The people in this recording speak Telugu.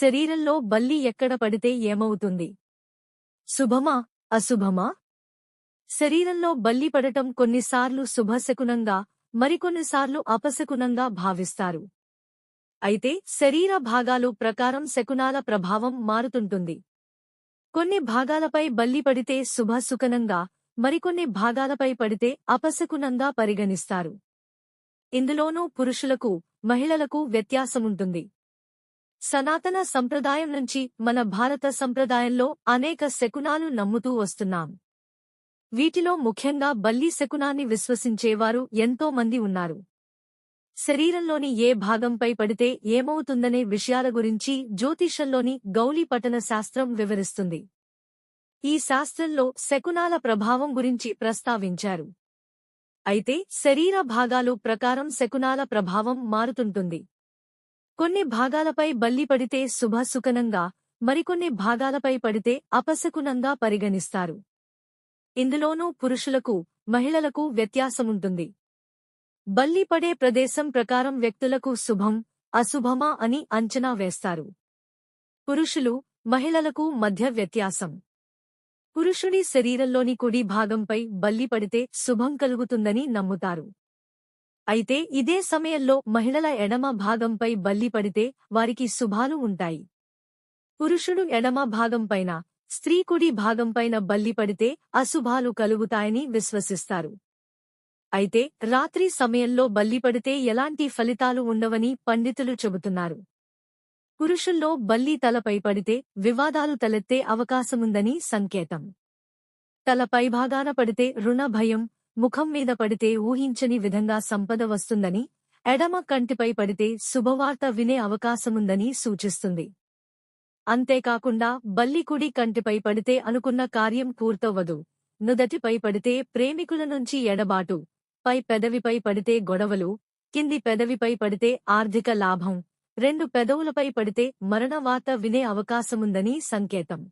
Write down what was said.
శరీరంలో బల్లి ఎక్కడ పడితే ఏమవుతుంది? శుభమా? అశుభమా? శరీరంలో బల్లి పడటం కొన్నిసార్లు శుభశకునంగా మరికొన్నిసార్లు అపశకునంగా భావిస్తారు. అయితే శరీర భాగాలు ప్రకారం శకునాల ప్రభావం మారుతుంటుంది. కొన్ని భాగాలపై బల్లి పడితే శుభశుకనంగా మరికొన్ని భాగాలపై పడితే అపశకునంగా పరిగణిస్తారు. ఇందులోనూ పురుషులకు మహిళలకు వ్యత్యాసముంటుంది. సనాతన సంప్రదాయం నుంచి మన భారత సంప్రదాయంలో అనేక శకునాలు నమ్ముతూ వస్తున్నాం. వీటిలో ముఖ్యంగా బల్లి శకునాన్ని విశ్వసించేవారు ఎంతో మంది ఉన్నారు. శరీరంలోని ఏ భాగంపై పడితే ఏమవుతుందనే విషయాల గురించి జ్యోతిషంలోని గౌలీపటన శాస్త్రం వివరిస్తుంది. ఈ శాస్త్రంలో శకునాల ప్రభావం గురించి ప్రస్తావించారు. అయితే శరీర భాగాలు ప్రకారం శకునాల ప్రభావం మారుతుంటుంది. కొన్ని భాగాలపై బల్లి పడితే శుభసుకనంగా మరికొన్ని భాగాలపై పడితే అపశకునంగా పరిగణిస్తారు. ఇందులోనూ పురుషులకు మహిళలకు వ్యత్యాసముంటుంది. బల్లి పడే ప్రదేశం ప్రకారం వ్యక్తులకు శుభం అశుభమా అని అంచనా వేస్తారు. పురుషులు మహిళలకు మధ్య వ్యత్యాసం. పురుషుడి శరీరంలోని కుడి భాగంపై బల్లి పడితే శుభం కలుగుతుందని నమ్ముతారు. అయితే ఇదే సమయంలో మహిళల ఎడమ భాగంపై బల్లి పడితే వారికి శుభాలు ఉంటాయి. పురుషుడు ఎడమ భాగంపైన స్త్రీ కుడి భాగంపైన బల్లి పడితే అశుభాలు కలుగుతాయని విశ్వసిస్తారు. అయితే రాత్రి సమయంలో బల్లి పడితే ఎలాంటి ఫలితాలు ఉండవని పండితులు చెబుతున్నారు. పురుషుల్లో బల్లి తలపై పడితే వివాదాలు తలెత్తే అవకాశముందని సంకేతం. తల పైభాగాన పడితే రుణ భయం ముఖం మీద పడితే ఊహించని విధంగా సంపద వస్తుందని ఎడమ కంటిపై పడితే శుభవార్త వినే అవకాశముందని సూచిస్తుంది. అంతేకాకుండా బల్లికుడి కంటిపై పడితే అనుకున్న కార్యం పూర్తవ్వదు. నుదటిపై పడితే ప్రేమికుల నుంచి ఎడబాటు. పై పెదవిపై పడితే గొడవలు. కింది పెదవిపై పడితే ఆర్థిక లాభం. రెండు పెదవులపై పడితే మరణవార్త వినే అవకాశముందని సంకేతం.